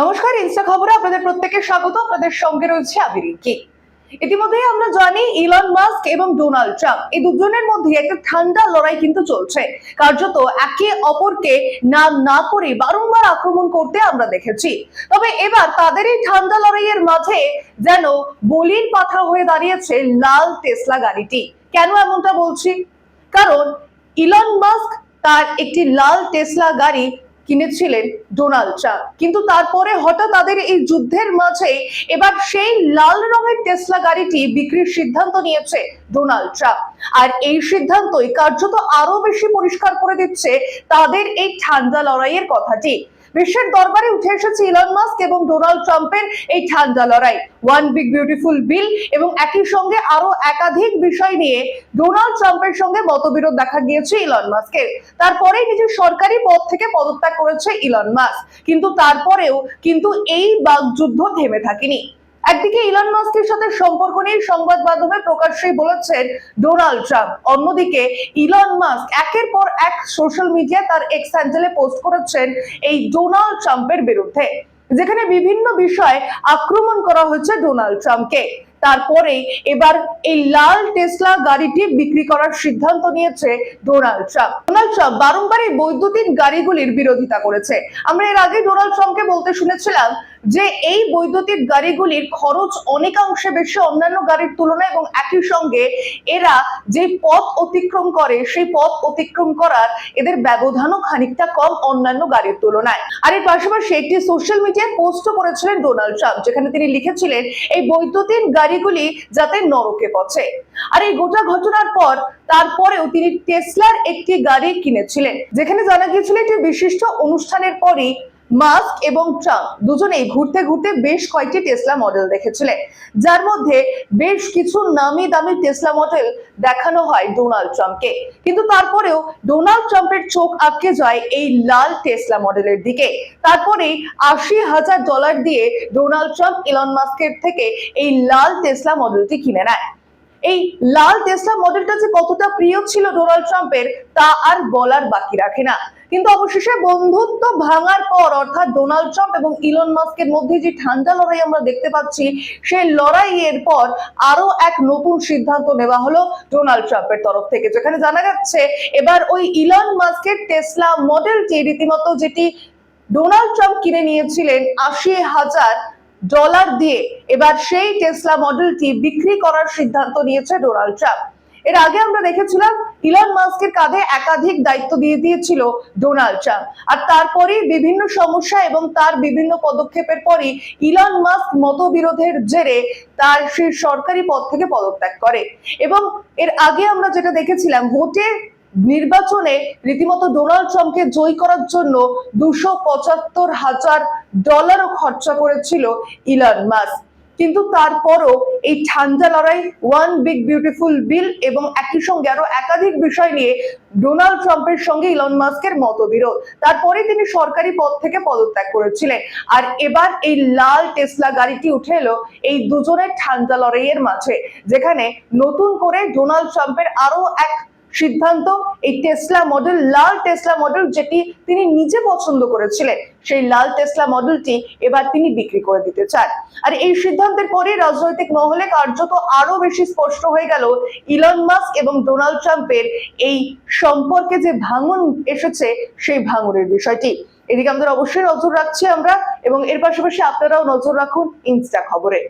নমস্কার, ইনস্টা খবরে আপনাদের প্রত্যেকের স্বাগত। আপনাদের সঙ্গে রয়েছে আমি রিঙ্কি। ইতিমধ্যেই আমরা জানি ইলন মাস্ক এবং ডোনাল্ড ট্রাম্প এই দুজনের মধ্যে একটা ঠান্ডা লড়াই কিন্তু চলছে। কার্যত একে অপরকে নাম না করে বারংবার আক্রমণ করতে আমরা দেখেছি। তবে এবার তাদের এই ঠান্ডা লড়াইয়ের মাঝে যেন বলির পাথা হয়ে দাঁড়িয়েছে লাল টেসলা গাড়িটি। কেন এমনটা বলছি? কারণ ইলন মাস্ক তার একটি লাল টেসলা গাড়ি কিনেছিলেন ডোনাল্ড ট্রাম্প। কিন্তু তারপরে হঠাৎ তাদের এই যুদ্ধের মাঝে এবার সেই লাল রঙের টেসলা গাড়িটি বিক্রির সিদ্ধান্ত নিয়েছে ডোনাল্ড ট্রাম্প। আর এই সিদ্ধান্তই কার্যত আরও বেশি পরিষ্কার করে দিচ্ছে তাদের এই ঠান্ডা লড়াইয়ের কথাটি। বিশ্বের দরবারে উঠে এসেছে ইলন মাস্ক এবং ডোনাল্ড ট্রাম্পের এই ঠান্ডা লড়াই। ওয়ান বিগ বিউটিফুল বিল এবং একই সঙ্গে আরও একাধিক বিষয় নিয়ে ডোনাল্ড ট্রাম্পের সঙ্গে মতবিরোধ দেখা গিয়েছে ইলন মাস্কের তারপরে নিজের সরকারি পদ থেকে পদত্যাগ করেছে ইলন মাস্ক কিন্তু তারপরেও কিন্তু এই বাগযুদ্ধ থেমে থাকেনি। একদিকে ইলন মাস্কের সাথে সম্পর্ক নিয়ে সংবাদ মাধ্যমে প্রকাশ্যেই বলেছেন ডোনাল্ড ট্রাম্প অন্যদিকে ইলন মাস্ক একের পর এক সোশ্যাল মিডিয়া তার এক্স অ্যাঞ্জেলে পোস্ট করেছেন এই ডোনাল্ড ট্রাম্পের বিরুদ্ধে। যেখানে বিভিন্ন বিষয়ে আক্রমণ করা হয়েছে ডোনাল্ড ট্রাম্পকে তারপরে এবার এই লাল টেসলা গাড়িটি বিক্রি করার সিদ্ধান্ত নিয়েছে ডোনাল্ড ট্রাম্প। ডোনাল্ড ট্রাম্প বারংবার এই বৈদ্যুতিক গাড়িগুলির বিরোধিতা করেছে। আমরা এর আগে ডোনাল্ড ট্রাম্পকে বলতে শুনেছিলাম যে এই বৈদ্যুতিক গাড়িগুলির খরচ অনেকাংশে বেশি অন্যান্য গাড়ির তুলনায় এবং একই সঙ্গে এরা যে পথ অতিক্রম করে সেই পথ অতিক্রম করার এদের ব্যবধানও খানিকটা কম অন্যান্য গাড়ির তুলনায়। আর এর পাশাপাশি একটি সোশ্যাল মিডিয়ায় পোস্টও করেছিলেন ডোনাল্ড ট্রাম্প, যেখানে তিনি লিখেছিলেন, এই বৈদ্যুতিক গাড়িগুলি যাতে নরকে পচে। আর এই গোটা ঘটনার পর তারপরেও তিনি টেসলার একটি গাড়ি কিনেছিলেন, যেখানে জানা গিয়েছিল একটি বিশিষ্ট অনুষ্ঠানের পরই মাস্ক এবং ট্রাম্প দুজনেই ঘুরতে ঘুরতে বেশ কয়েকটি টেসলা মডেল দেখেছিলেন। যার মধ্যে বেশ কিছু নামি দামি টেসলা মডেল দেখানো হয় ডোনাল্ড ট্রাম্পকে কিন্তু তারপরেও ডোনাল্ড ট্রাম্পের চোখ আটকে যায় এই লাল টেসলা মডেলের দিকে। তারপরেই আশি হাজার ডলার দিয়ে ডোনাল্ড ট্রাম্প ইলন মাস্কের থেকে এই লাল টেসলা মডেলটি কিনে নেয়। এই লাল টেসলা মডেলটা যে কতটা প্রিয় ছিল ডোনাল্ড ট্রাম্পের তা আর বলার বাকি রাখে না। কিন্তু অবশেষে বন্ধুত্ব ভাঙার পর, অর্থাৎ ডোনাল্ড ট্রাম্প এবং ইলন মাস্কের মধ্যে যে ঠান্ডা লড়াই আমরা দেখতে পাচ্ছি, সেই লড়াইয়ের পর আরও এক নতুন সিদ্ধান্ত নেওয়া হলো ডোনাল্ড ট্রাম্পের তরফ থেকে। যেখানে জানা যাচ্ছে, এবার ওই ইলন মাস্কের টেসলা মডেলটি রীতিমতো যেটি ডোনাল্ড ট্রাম্প কিনে নিয়েছিলেন আশি হাজার ডলার দিয়ে এবার সেই টেসলা মডেলটি বিক্রি করার সিদ্ধান্ত নিয়েছে ডোনাল্ড ট্রাম্প এর আগে আমরা দেখেছিলাম ইলন মাস্কের কাঁধে একাধিক দায়িত্ব দিয়ে দিয়েছিল ডোনাল্ড ট্রাম্প আর তারপরে বিভিন্ন সমস্যা এবং তার বিভিন্ন পদক্ষেপের পরই ইলন মাস্ক মতবিরোধের জেরে তার সেই সরকারি পদ থেকে পদত্যাগ করে। এবং এর আগে আমরা যেটা দেখেছিলাম, ভোটে নির্বাচনে রীতিমতো ডোনাল্ড ট্রাম্পকে জয়ী করার জন্য দুশো পঁচাত্তর হাজার ডলারও খরচা করেছিল ইলন মাস্ক। কিন্তু তারপরও এই ঠান্ডা লড়াই ওয়ান বিগ বিউটিফুল বিল এবং একই সঙ্গে আরও একাধিক বিষয় নিয়ে ডোনাল্ড ট্রাম্পের সঙ্গে ইলন মাস্কের মতবিরোধ। তারপরে তিনি সরকারি পদ থেকে পদত্যাগ করেছিলেন। আর এবার এই লাল টেসলা গাড়িটি উঠে এলো এই দুজনের ঠান্ডা লড়াইয়ের মাঝে, যেখানে নতুন করে ডোনাল্ড ট্রাম্পের আরও এক সিদ্ধান্ত, এই টেসলা মডেল লাল টেসলা মডেল যেটি তিনি নিজে পছন্দ করেছিলেন, সেই লাল টেসলা মডেলটি এবার তিনি বিক্রি করে দিতে চান। আর এই সিদ্ধান্তের পরে রাজনৈতিক মহলে কার্যত আরও বেশি স্পষ্ট হয়ে গেল ইলন মাস্ক এবং ডোনাল্ড ট্রাম্পের এই সম্পর্কে যে ভাঙন এসেছে, সেই ভাঙনের বিষয়টি। এদিকে আমাদের অবশ্যই নজর রাখছি আমরা এবং এর পাশাপাশি আপনারাও নজর রাখুন ইনস্টা খবরে।